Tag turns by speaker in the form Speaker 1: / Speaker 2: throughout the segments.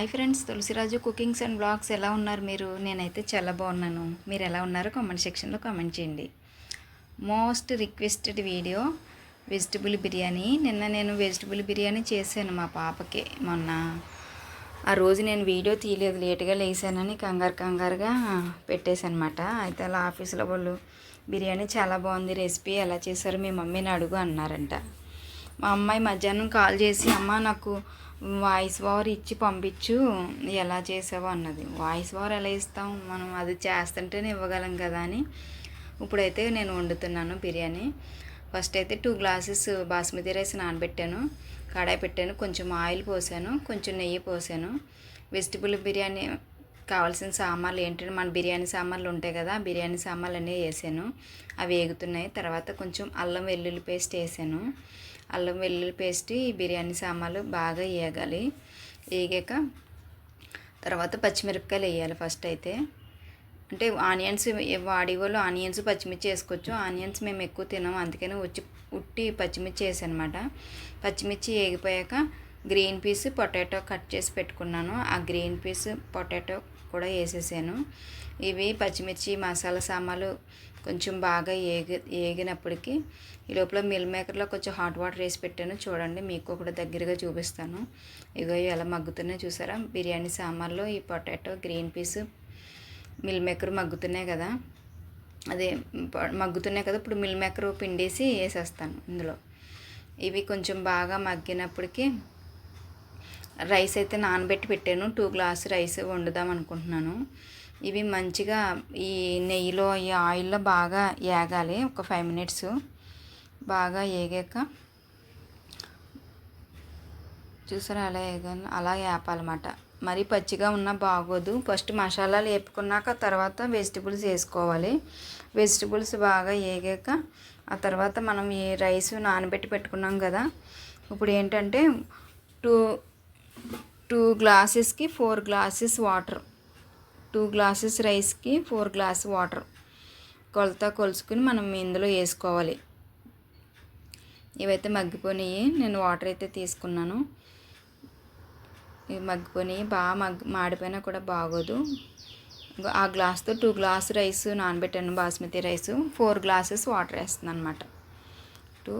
Speaker 1: Hi friends Tulasiraju cookings and blogs ఎలా ఉన్నారు మీరు? నేనైతే చాలా బాగున్నాను. మీరు ఎలా ఉన్నారో? కామెంట్ సెక్షన్లో కామెంట్ చేయండి. Most requested video vegetable biryani. నిన్న నేను వెజిటబుల్ బిర్యానీ చేశాను మా పాపకి మొన్న. ఆ రోజు నేను వీడియో తీయలేదు లేటుగా లేసానని కంగారు కంగారుగా పెట్టేశానమాట. అయితే అలా ఆఫీస్లో వాళ్ళు బిర్యానీ చాలా బాగుంది రెసిపీ ఎలా చేశారు మీ మమ్మీని అడుగు అన్నారంట. మా అమ్మాయి మధ్యాహ్నం కాల్ చేసి అమ్మ నాకు వాయిస్ ఓవర్ ఇచ్చి పంపించు ఎలా చేసావో అన్నది. వాయిస్ ఓవర్ ఎలా ఇస్తాం? మనం అది చేస్తుంటేనే ఇవ్వగలం కదా అని. ఇప్పుడైతే నేను వండుతున్నాను బిర్యానీ. ఫస్ట్ అయితే టూ గ్లాసెస్ బాస్మతి రైస్ నానబెట్టాను. కడాయి పెట్టాను కొంచెం ఆయిల్ పోసాను కొంచెం నెయ్యి పోసాను. వెజిటబుల్ బిర్యానీ కావాల్సిన సామాన్లు ఏంటంటే మన బిర్యానీ సామాన్లు ఉంటాయి కదా బిర్యానీ సామాన్లు అనేవి వేసాను. అవి వేగుతున్నాయి. తర్వాత కొంచెం అల్లం వెల్లుల్లి పేస్ట్ వేసాను. అల్లం వెల్లుల్లి పేస్ట్ ఈ బిర్యానీ సామాన్లు బాగా వేగాలి వేగాక తర్వాత పచ్చిమిరపకాయలు వేయాలి ఫస్ట్ అయితే. అంటే ఆనియన్స్ వాడి వాళ్ళు ఆనియన్స్ పచ్చిమిర్చి వేసుకోవచ్చు. ఆనియన్స్ మేము ఎక్కువ తినాం అందుకని వచ్చి ఉట్టి పచ్చిమిర్చి వేసానమాట. పచ్చిమిర్చి వేగిపోయాక గ్రీన్ పీస్ పొటాటో కట్ చేసి పెట్టుకున్నాను. ఆ గ్రీన్ పీస్ పొటాటో కూడా వేసేసాను. ఇవి పచ్చిమిర్చి మసాలా సామాన్లు కొంచెం బాగా ఏగి ఏగినప్పటికీ ఈ లోపల మిల్ మేకర్లో కొంచెం హాట్ వాటర్ వేసి పెట్టాను. చూడండి మీకు కూడా దగ్గరగా చూపిస్తాను. ఇగో ఎలా మగ్గుతున్నాయో చూసారా? బిర్యానీ సామాన్లో ఈ potato green peas meal maker మగ్గుతున్నాయి కదా. అదే మగ్గుతున్నాయి కదా. ఇప్పుడు మిల్ మేకర్ పిండేసి వేసేస్తాను ఇందులో. ఇవి కొంచెం బాగా మగ్గినప్పటికీ రైస్ అయితే నానబెట్టి పెట్టాను. టూ గ్లాస్ రైస్ వండుదాం అనుకుంటున్నాను. ఇవి మంచిగా ఈ నెయ్యిలో ఈ ఆయిల్లో బాగా ఏగాలి. ఒక ఫైవ్ మినిట్స్ బాగా ఏగాక చూసారా అలా ఏగాలి. అలా వేపాలన్నమాట మరీ పచ్చిగా ఉన్నా బాగోదు. ఫస్ట్ మసాలాలు వేపుకున్నాక తర్వాత వెజిటబుల్స్ వేసుకోవాలి. వెజిటబుల్స్ బాగా ఏగాక ఆ తర్వాత మనం ఈ రైస్ నానబెట్టి పెట్టుకున్నాం కదా. ఇప్పుడు ఏంటంటే two two గ్లాసెస్కి four glasses water two glasses రైస్కి ఫోర్ గ్లాస్ వాటర్ కొలత కొలుసుకుని మనం ఇందులో వేసుకోవాలి. ఇవైతే మగ్గిపోయినాయి నేను వాటర్ అయితే తీసుకున్నాను. ఇవి మగ్గిపోయినాయి బాగా మగ్గి మాడిపోయినా కూడా బాగోదు. ఆ గ్లాస్తో టూ గ్లాస్ రైస్ నానబెట్టాను. Basmati rice. Four glasses water వేస్తాను అనమాట టూ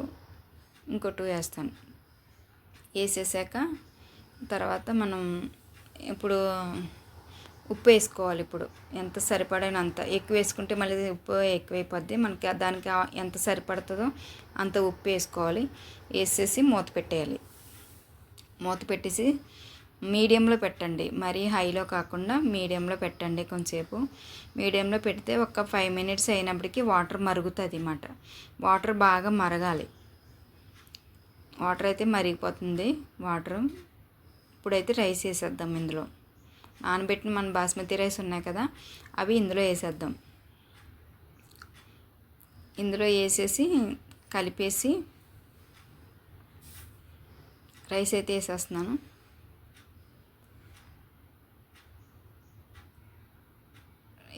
Speaker 1: ఇంకో టూ వేస్తాను. వేసేసాక తర్వాత మనం ఇప్పుడు ఉప్పు వేసుకోవాలి ఇప్పుడు. ఎంత సరిపడినంత ఎక్కువ వేసుకుంటే మళ్ళీ ఉప్పు ఎక్కువైపోద్ది. మనకి దానికి ఎంత సరిపడుతుందో అంత ఉప్పు వేసుకోవాలి. వేసేసి మూత పెట్టేయాలి. మూత పెట్టేసి మీడియంలో పెట్టండి. మరీ హైలో కాకుండా మీడియంలో పెట్టండి కొంచెంసేపు. మీడియంలో పెడితే ఒక ఫైవ్ మినిట్స్ అయినప్పటికీ వాటర్ మరుగుతుంది అన్నమాట. వాటర్ బాగా మరగాలి. వాటర్ అయితే మరిగిపోతుంది. వాటర్ ఇప్పుడైతే రైస్ వేసేద్దాం ఇందులో. నానబెట్టిన మన బాస్మతి రైస్ ఉన్నాయి కదా అవి ఇందులో వేసేద్దాం. ఇందులో వేసేసి కలిపేసి రైస్ అయితే వేసేస్తున్నాను.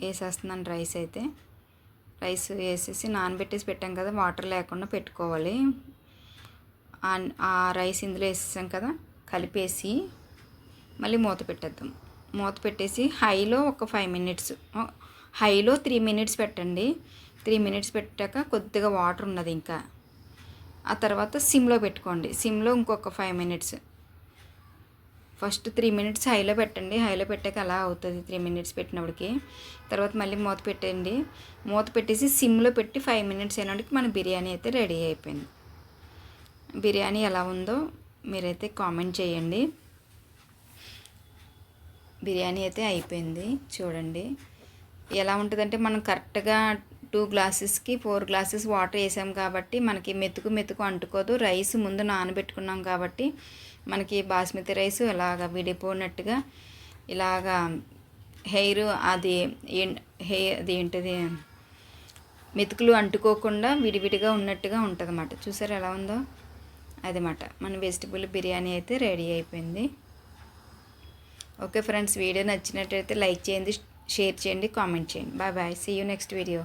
Speaker 1: వేసేస్తున్నాను రైస్ అయితే. రైస్ వేసేసి నానబెట్టేసి పెట్టాం కదా వాటర్ లేకుండా పెట్టుకోవాలి. ఆ రైస్ ఇందులో వేసేసాం కదా కలిపేసి మళ్ళీ మూత పెట్టేద్దాం. మూత పెట్టేసి హైలో ఒక ఫైవ్ మినిట్స్ హైలో త్రీ మినిట్స్ పెట్టండి. త్రీ మినిట్స్ పెట్టాక కొద్దిగా వాటర్ ఉన్నది ఇంకా. ఆ తర్వాత సిమ్లో పెట్టుకోండి. సిమ్లో ఇంకొక five minutes. First three minutes హైలో పెట్టండి. హైలో పెట్టాక అలా అవుతుంది త్రీ మినిట్స్ పెట్టినప్పటికి. తర్వాత మళ్ళీ మూత పెట్టండి. మూత పెట్టేసి సిమ్లో పెట్టి ఫైవ్ మినిట్స్ అయినప్పటికి మన బిర్యానీ అయితే రెడీ అయిపోయింది. బిర్యానీ ఎలా ఉందో మీరైతే కామెంట్ చేయండి. బిర్యానీ అయితే అయిపోయింది. చూడండి. ఎలా ఉంటుందంటే మనం కరెక్ట్గా టూ గ్లాసెస్కి ఫోర్ గ్లాసెస్ వాటర్ వేసాం కాబట్టి మనకి మెతుకు మెతుకు అంటుకోదు. రైస్ ముందు నానబెట్టుకున్నాం కాబట్టి మనకి బాస్మతి రైస్ ఇలాగ విడిపోయినట్టుగా ఇలాగా హెయిర్ అది హెయిర్ అది ఏంటిది? మెతుకులు అంటుకోకుండా విడివిడిగా ఉన్నట్టుగా ఉంటుంది అన్నమాట చూసారు ఎలా ఉందో? అదన్నమాట. మన వెజిటబుల్ బిర్యానీ అయితే రెడీ అయిపోయింది. ఓకే ఫ్రెండ్స్ వీడియో నచ్చినట్టయితే లైక్ చేయండి షేర్ చేయండి కామెంట్ చేయండి. Bye bye. See you next video